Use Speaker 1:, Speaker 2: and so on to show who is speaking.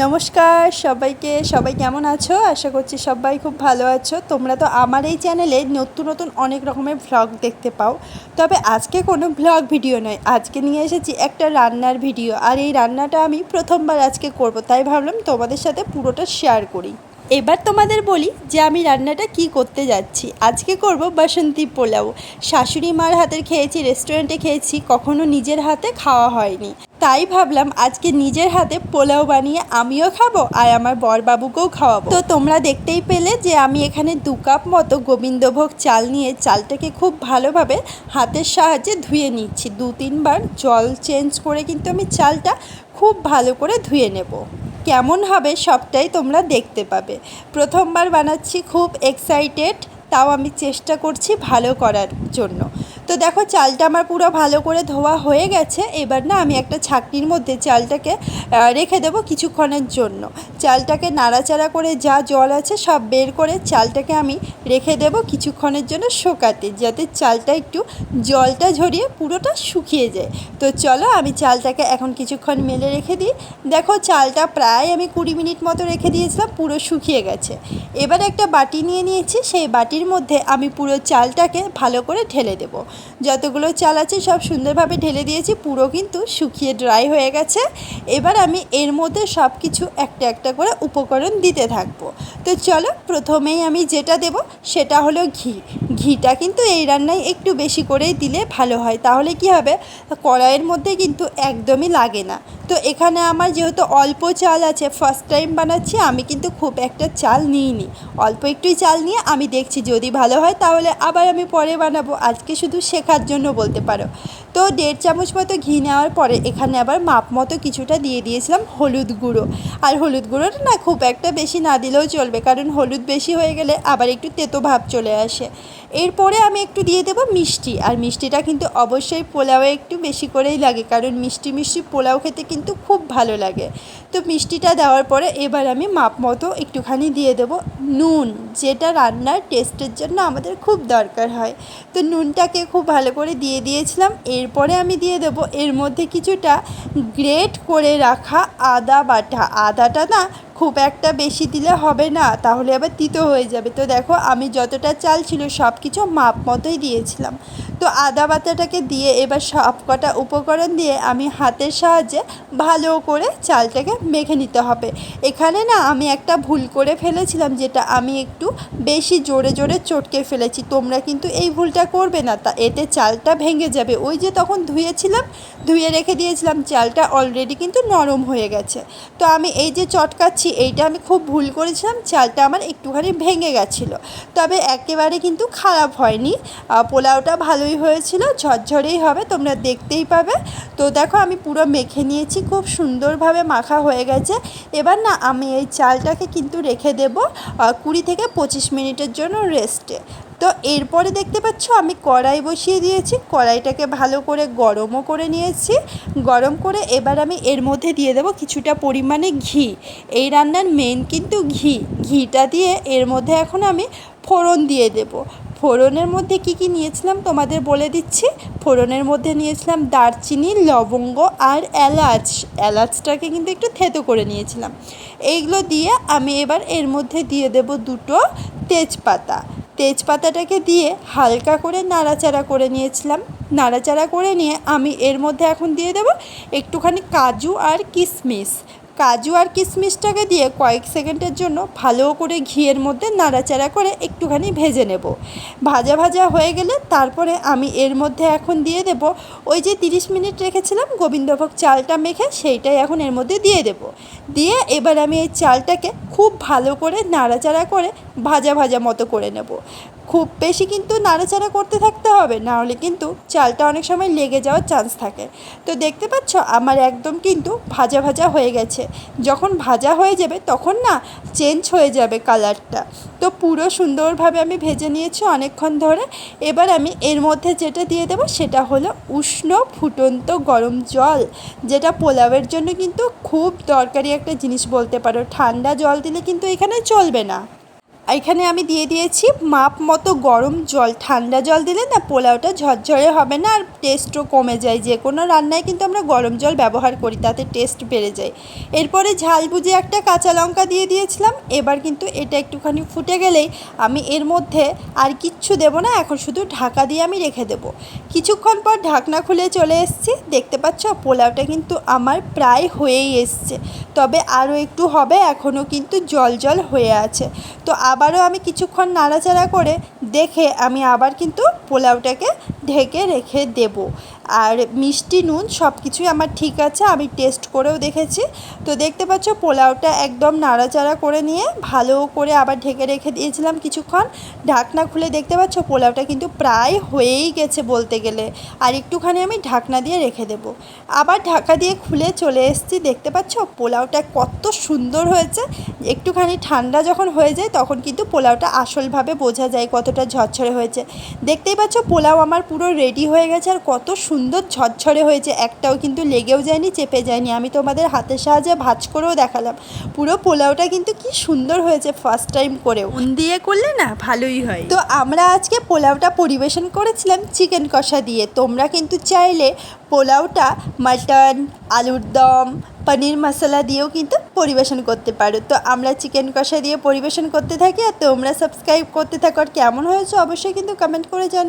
Speaker 1: নমস্কার সবাইকে, সবাই কেমন আছো? আশা করছি সবাই খুব ভালো আছো। তোমরা তো আমার এই চ্যানেলে নতুন নতুন অনেক রকমের ভ্লগ দেখতে পাও। তবে আজকে কোনো ভ্লগ ভিডিও নয়। আজকে নিয়ে এসেছি একটা রান্নার ভিডিও আর এই রান্নাটা আমি প্রথমবার আজকে করব, তাই ভাবলাম তোমাদের সাথে পুরোটা শেয়ার করি। এবার তোমাদের বলি যে আমি রান্নাটা কি করতে যাচ্ছি। আজকে করব বাসন্তী পোলাও। শাশুড়ি মার হাতের খেয়েছি রেস্টুরেন্টে খেয়েছি, কখনো নিজের হাতে খাওয়া হয়নি। তাই ভাবলাম আজকে নিজের হাতে পোলাও বানিয়ে আমিও খাব আর আমার বরবাবুকেও খাওয়াবো। তো তোমরা দেখতেই পেলে যে আমি এখানে দু কাপ মতো গোবিন্দভোগ চাল নিয়ে চালটাকে খুব ভালোভাবে হাতের সাহায্যে ধুয়ে নিচ্ছি। দু তিনবার জল চেঞ্জ করে কিন্তু আমি চালটা খুব ভালো করে ধুয়ে নেব। কেমন হবে সবটাই তোমরা দেখতে পাবে। প্রথমবার বানাচ্ছি খুব এক্সাইটেড তাও আমি চেষ্টা করছি ভালো করার জন্য। তো দেখো চালটা আমার পুরো ভালো করে ধোয়া হয়ে গেছে। এবার না আমি একটা ছাকনির মধ্যে চালটাকে রেখে দেবো কিছুক্ষণের জন্য। চালটাকে নাড়াচাড়া করে যা জল আছে সব বের করে চালটাকে আমি রেখে দেবো কিছুক্ষণের জন্য শোকাতে, যাতে চালটা একটু জলটা ঝরিয়ে পুরোটা শুকিয়ে যায়। তো চলো আমি চালটাকে এখন কিছুক্ষণ মেলে রেখে দিই। দেখো চালটা প্রায় আমি কুড়ি মিনিট মতো রেখে দিয়েছিলাম, পুরো শুকিয়ে গেছে। এবার একটা বাটি নিয়ে নিয়েছি, সেই বাটির মধ্যে আমি পুরো চালটাকে ভালো করে ঢেলে দেবো। যতগুলো চাল আছে সব সুন্দরভাবে ঢেলে দিয়েছি, পুরো কিন্তু শুকিয়ে ড্রাই হয়ে গেছে। এবার আমি এর মধ্যে সব কিছু একটা একটা করে উপকরণ দিতে থাকব। তো চলো প্রথমেই আমি যেটা দেব সেটা হলো ঘি। ঘিটা কিন্তু এই রান্নায় একটু বেশি করেই দিলে ভালো হয়। তাহলে কি হবে? কড়াইয়ের মধ্যে কিন্তু একদমই লাগে না। তো এখানে আমার যেহেতু অল্প চাল আছে ফার্স্ট টাইম বানাচ্ছি, আমি কিন্তু খুব একটা চাল নিইনি। অল্প একটুই চাল নিয়ে আমি দেখছি যদি ভালো হয় তাহলে আবার আমি পরে বানাবো। আজকে শুধু শেখার জন্য বলতে পারো। তো দেড় চামচ মতো ঘি নেওয়ার পরে এখানে আবার মাপ মতো কিছুটা দিয়ে দিয়েছিলাম হলুদ গুঁড়ো। আর হলুদ গুঁড়োটা না খুব একটা বেশি না দিলেও চলবে, কারণ হলুদ বেশি হয়ে গেলে আবার একটু তেতো ভাব চলে আসে। এরপরে আমি একটু দিয়ে দেবো মিষ্টি। আর মিষ্টিটা কিন্তু অবশ্যই পোলাওয়ে একটু বেশি করেই লাগে, কারণ মিষ্টি মিষ্টি পোলাও খেতে কিন্তু খুব ভালো লাগে। তো মিষ্টিটা দেওয়ার পরে এবার আমি মাপ মতো একটুখানি দিয়ে দেবো নুন, যেটা রান্নার টেস্টের জন্য আমাদের খুব দরকার হয়। তো নুনটাকে খুব ভালো করে দিয়ে দিয়েছিলাম, এরপরে আমি দিয়ে দেবো এর মধ্যে কিছুটা গ্রেট করে রাখা আদা বাটা। আদাটা না খুব একটা বেশি দিলে হবে না, তাহলে আবার তিতো হয়ে যাবে। তো দেখো, আমি যতটা চাল ছিল সব কিছু মাপ মতোই দিয়েছিলাম। তো আদা বাটাটাকে দিয়ে এবার সব কটা উপকরণ দিয়ে আমি হাতের সাহায্যে ভালো করে চালটাকে মেখে নিতে হবে। এখানে না আমি একটা ভুল করে ফেলেছিলাম যেটা আমি একটু বেশি জোরে জোরে চটকে ফেলেছি। তোমরা কিন্তু এই ভুলটা করবে না, তা এতে চালটা ভেঙে যাবে। ওই যে তখন ধুয়েছিলাম, ধুয়ে রেখে দিয়েছিলাম, চালটা অলরেডি কিন্তু নরম হয়ে গেছে। তো আমি এই যে চটকাচ্ছি, এইটা আমি খুব ভুল করেছিলাম, চালটা আমার একটুখানি ভেঙে গেছিল। তবে একেবারে কিন্তু খারাপ হয়নি। পোলাওটা ভালোই হয়েছিল, ঝরঝরেই হবে, তোমরা দেখতেই পাবে। তো দেখো, আমি পুরো মেখে নিয়েছি, খুব সুন্দরভাবে মাখা হয়ে গেছে। এবার না, আমি এই চালটাকে কিন্তু রেখে দেব কুড়ি থেকে পঁচিশ মিনিটের জন্য রেস্টে। তো এরপরে দেখতে পাচ্ছ, আমি কড়াই বসিয়ে দিয়েছি, কড়াইটাকে ভালো করে গরমও করে নিয়েছি। গরম করে এবার আমি এর মধ্যে দিয়ে দেবো কিছুটা পরিমাণে ঘি। এই রান্নার মেন কিন্তু ঘি। ঘিটা দিয়ে এর মধ্যে এখন আমি ফোড়ন দিয়ে দেব। ফোড়নের মধ্যে কি কি নিয়েছিলাম তোমাদের বলে দিচ্ছি। ফোড়নের মধ্যে নিয়েছিলাম দারচিনি, লবঙ্গ আর এলাচ। এলাচটাকে কিন্তু একটু থেতো করে নিয়েছিলাম। এইগুলো দিয়ে আমি এবার এর মধ্যে দিয়ে দেব দুটো তেজপাতা। তেজপাতাটাকে দিয়ে হালকা করে নাড়াচাড়া করে নিয়েছিলাম। নাড়াচাড়া করে নিয়ে আমি এর মধ্যে এখন দিয়ে দেবো একটুখানি কাজু আর কিশমিশ। কাজু আর কিশমিশটাকে দিয়ে কয়েক সেকেন্ডের জন্য ভালো করে ঘিয়ের মধ্যে নাড়াচাড়া করে একটুখানি ভেজে নেব। ভাজা ভাজা হয়ে গেলে তারপরে আমি এর মধ্যে এখন দিয়ে দেব ওই যে তিরিশ মিনিট রেখেছিলাম গোবিন্দভোগ চালটা মেখে সেইটাই এখন এর মধ্যে দিয়ে দেব। দিয়ে এবার আমি এই চালটাকে খুব ভালো করে নাড়াচাড়া করে ভাজা ভাজা মতো করে নেব। খুব বেশি কিন্তু নাড়াচাড়া করতে থাকতে হবে নাহলে কিন্তু চালটা অনেক সময় লেগে যাওয়ার চান্স থাকে। তো দেখতে পাচ্ছ, আমার একদম কিন্তু ভাজা ভাজা হয়ে গেছে। যখন ভাজা হয়ে যাবে, তখন না চেঞ্জ হয়ে যাবে কালারটা তো পুরো সুন্দরভাবে আমি ভেজে নিয়েছি অনেকক্ষণ ধরে। এবার আমি এর মধ্যে যেটা দিয়ে দেবো, সেটা হলো উষ্ণ ফুটন্ত গরম জল, যেটা পোলাওয়ের জন্য কিন্তু খুব দরকারি একটা জিনিস বলতে পারো। ঠান্ডা জল দিলে কিন্তু এখানে চলবে না। এখানে আমি দিয়ে দিয়েছি মাপ মতো গরম জল। ঠান্ডা জল দিলে না পোলাওটা ঝরঝরে হবে না আর টেস্টও কমে যায়। যে কোনো রান্নায় কিন্তু আমরা গরম জল ব্যবহার করি, তাতে টেস্ট বেড়ে যায়। এরপরে ঝাল বুঝে একটা কাঁচা লঙ্কা দিয়ে দিয়েছিলাম। এবার কিন্তু এটা একটুখানি ফুটে গেলেই আমি এর মধ্যে আর কিচ্ছু দেবো না, এখন শুধু ঢাকা দিয়ে আমি রেখে দেবো। কিছুক্ষণ পর ঢাকনা খুলে চলে এসেছি। দেখতে পাচ্ছ, পোলাওটা কিন্তু আমার প্রায় হয়েই এসছে। তবে আরও একটু হবে, এখনও কিন্তু জল জল হয়ে আছে। তো আবারও আমি কিছুক্ষণ নাড়াচাড়া করে দেখে আমি আবার কিন্তু পোলাওটাকে ঢেকে রেখে দেব। আর মিষ্টি নুন সব কিছুই আমার ঠিক আছে, আমি টেস্ট করেও দেখেছি। তো দেখতে পাচ্ছ পোলাওটা একদম নাড়াচাড়া করে নিয়ে ভালো করে আবার ঢেকে রেখে দিয়েছিলাম কিছুক্ষণ। ঢাকনা খুলে দেখতে পাচ্ছ পোলাওটা কিন্তু প্রায় হয়েই গেছে বলতে গেলে। আর একটুখানি আমি ঢাকনা দিয়ে রেখে দেবো। আবার ঢাকা দিয়ে খুলে চলে এসেছি, দেখতে পাচ্ছ পোলাওটা কত সুন্দর হয়েছে। একটুখানি ঠান্ডা যখন হয়ে যায় তখন কিন্তু পোলাওটা আসলভাবে বোঝা যায় কতটা ঝরঝরে হয়েছে। দেখতেই পাচ্ছ পোলাও আমার পুরো রেডি হয়ে গেছে আর কত সুন্দর ঝরঝরে হয়েছে। একটাও কিন্তু লেগেও যায়নি চেপে যায়নি। আমি তোমাদের হাতের সাহায্যে ভাজ করেও দেখালাম। পুরো পোলাওটা কিন্তু কি সুন্দর হয়েছে ফার্স্ট টাইম করেও।
Speaker 2: উন দিয়ে করলে না ভালোই হয়।
Speaker 1: তো আমরা আজকে পোলাওটা পরিবেশন করেছিলাম চিকেন কষা দিয়ে। তোমরা কিন্তু চাইলে পোলাওটা মাটন আলুর দম পনির মশলা দিয়েও কিন্তু পরিবেশন করতে পারো। তো আমরা চিকেন কষা দিয়ে পরিবেশন করতে থাকি আর তোমরা সাবস্ক্রাইব করতে থাকো আর কেমন হয়েছে অবশ্যই কিন্তু কমেন্ট করে জানো